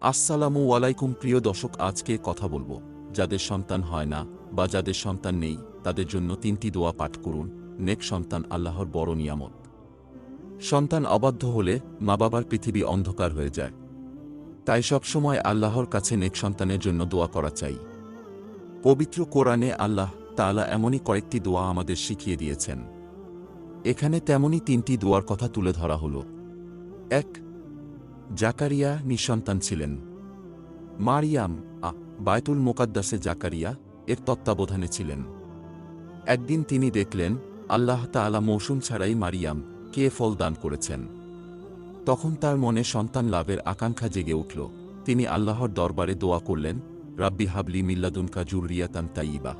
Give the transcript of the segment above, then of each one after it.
আসসালামু আলাইকুম প্রিয় দর্শক, আজকে কথা বলব। যাদের সন্তান হয় না বা যাদের সন্তান নেই, তাদের জন্য তিনটি দোয়া পাঠ করুন। নেক সন্তান আল্লাহর বড় নিয়ামত। সন্তান অবাধ্য হলে মা বাবার পৃথিবী অন্ধকার হয়ে যায়। তাই সবসময় আল্লাহর কাছে নেক সন্তানের জন্য দোয়া করা চাই। পবিত্র কোরআনে আল্লাহ তাআলা এমনই কয়েকটি দোয়া আমাদের শিখিয়ে দিয়েছেন। এখানে তেমনই তিনটি দোয়ার কথা তুলে ধরা হল। এক জাকারিয়া নিঃসন্তান ছিলেন। মারিয়াম আ বায়তুল মোকাদ্দাসে জাকারিয়া এর তত্ত্বাবধানে ছিলেন। একদিন তিনি দেখলেন, আল্লাহ তাআলা মৌসুম ছাড়াই মারিয়াম কে ফল দান করেছেন। তখন তার মনে সন্তান লাভের আকাঙ্ক্ষা জেগে উঠল। তিনি আল্লাহর দরবারে দোয়া করলেন, রাব্বি হাবলি মিল্লাদুনকা জুরিয়াতান তাইবা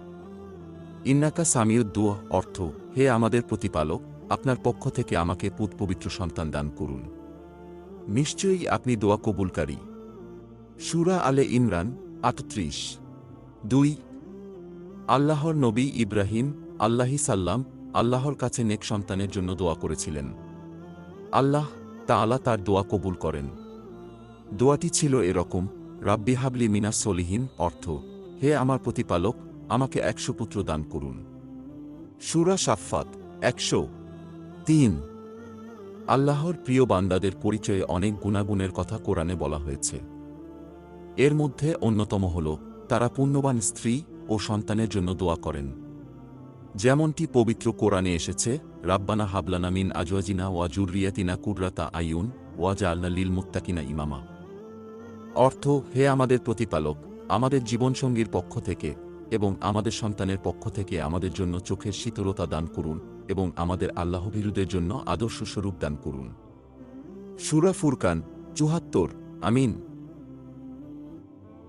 ইন্নাকা সামিউদ্দুয়া অর্থ, হে আমাদের প্রতিপালক, আপনার পক্ষ থেকে আমাকে পুত পবিত্র সন্তান দান করুন। নিশ্চয়ই আপনি দোয়া কবুলকারী। সুরা আলে ইমরান আটত্রিশ দুই, আল্লাহর নবী ইব্রাহিম, আল্লাহি সাল্লাম, আল্লাহর কাছে নেক সন্তানের জন্য দোয়া করেছিলেন। আল্লাহ তাআলা তার দোয়া কবুল করেন। দোয়াটি ছিল এরকম, রাব্বি হাবলি মিনাস সলিহীন অর্থ, হে আমার প্রতিপালক, আমাকে একশো পুত্র দান করুন। সুরা সাফাত একশো। তিন আল্লাহর প্রিয় বান্দাদের পরিচয়ে অনেক গুণাগুণের কথা কোরআনে বলা হয়েছে। এর মধ্যে অন্যতম হল, তারা পুণ্যবান স্ত্রী ও সন্তানের জন্য দোয়া করেন। যেমনটি পবিত্র কোরআনে এসেছে, রাব্বানা হাবলানা মিন আজওয়াজিনা ওয়া জুররিয়াতিনা কুররাতা আইউন ওয়া জালনা লিল মুত্তাকিনা ইমামা। অর্থ, হে আমাদের প্রতিপালক, আমাদের জীবনসঙ্গীর পক্ষ থেকে এবং আমাদের সন্তানের পক্ষ থেকে আমাদের জন্য চোখের শীতলতা দান করুন। এবং আমাদের আল্লাহ আল্লাহভীরুদের জন্য আদর্শ স্বরূপ দান করুন। সুরা ফুরকান চুহাত্তর আমিন।